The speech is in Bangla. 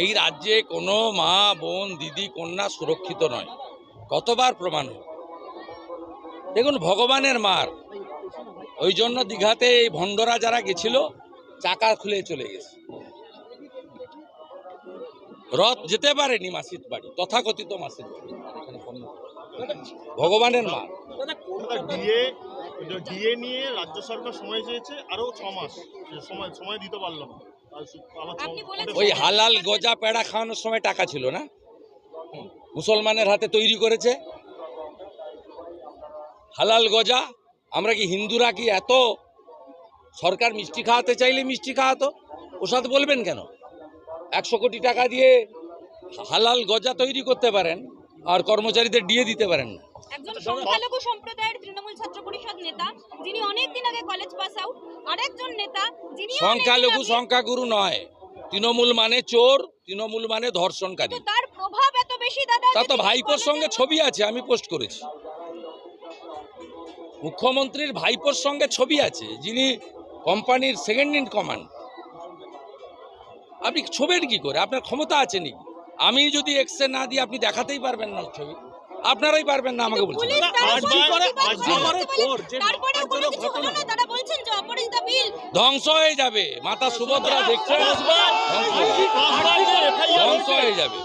এই রাজ্যে কোনো মা বোন দিদি কন্যা সুরক্ষিত নয়। কতবার প্রমাণ হোক দেখুন ভগবানের মার। ওই জন্য দীঘাতে এই ভণ্ডরা যারা গেছিল চাকা খুলে চলে গেছে। রথ যেতে পারেনি মাসির বাড়ি তথাকথিত মাসির বাড়ি। ভগবানের মা। ডিএ ডিএ নিয়ে রাজ্য সরকার সময় চেয়েছে আরও ছ মাস সময় সময় দিতে পারলাম ওই হালাল গজা পেড়া খাওয়ানোর সময় টাকা ছিল না? মুসলমানের হাতে তৈরি করেছে। হালাল গজা আমরা কি হিন্দুরা কি এত সরকার মিষ্টি খাওয়াতে চাইলে মিষ্টি খাওয়াতো? ওসাদ বলবেন কেন? একশো কোটি টাকা দিয়ে হালাল গজা তৈরি করতে পারেন আর কর্মচারীদের দিয়ে দিতে পারেন না। একজন সংখ্যালঘু সম্প্রদায়ের তৃণমূল ছাত্র পরিষদ নেতা যিনি আগে কলেজ পাস আউট আরেকজন নেতা যিনি সংখ্যালঘু সংখ্যাগুরু নয়। তৃণমূল মানে চোর তৃণমূল মানে ধর্ষণকারী। তার প্রভাব এত বেশি দাদা তা তো ভাইপোর সঙ্গে ছবি আছে আমি পোস্ট করেছি। মুখ্যমন্ত্রীর ভাইপোর সঙ্গে ছবি আছে যিনি কোম্পানির সেকেন্ড ইন কমান্ড আপনি ছবেন কি করে? আপনার ক্ষমতা আছে নাকি? আমি যদি এক্সরে না দিই আপনি দেখাতেই পারবেন না ছবি। আপনারাই পারবেন না আমাকে বলছেন। ধ্বংস হয়ে যাবে। মাতা সুভদ্রা দেখছে ধ্বংস হয়ে যাবে।